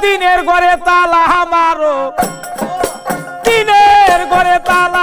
তিনের ঘরে তালা মারো। তিনের ঘরে তালা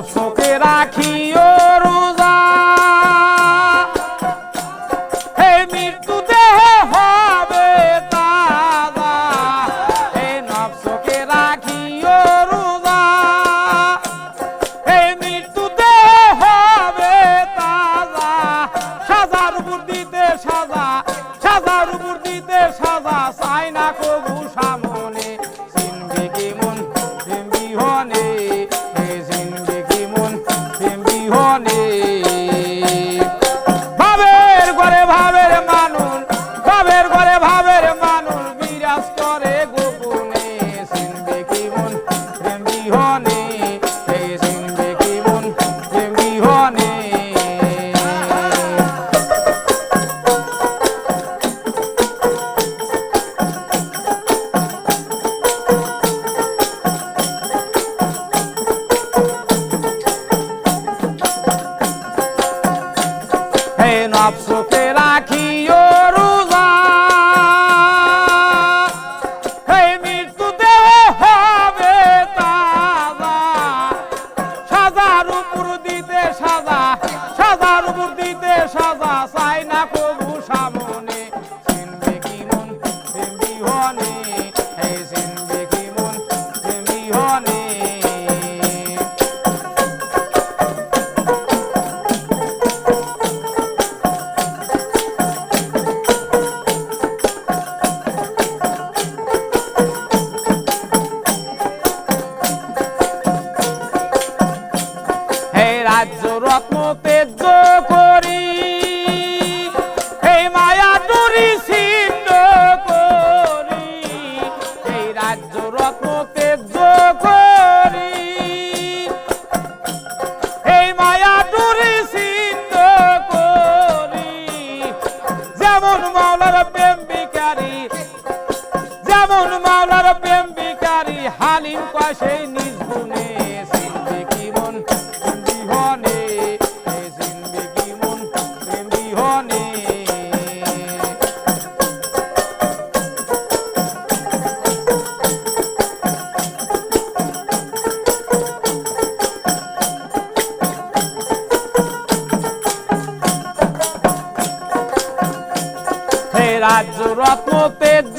সব শোকে রাখি। बेर भाव মন মাওলার প্রেম হালিম পাশে নিজ গুণে সিন্দিকি মন বিহনে সিন্দিকি মন প্রেম বিহনে রাজ্য রত্ন তেজ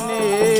maneiro.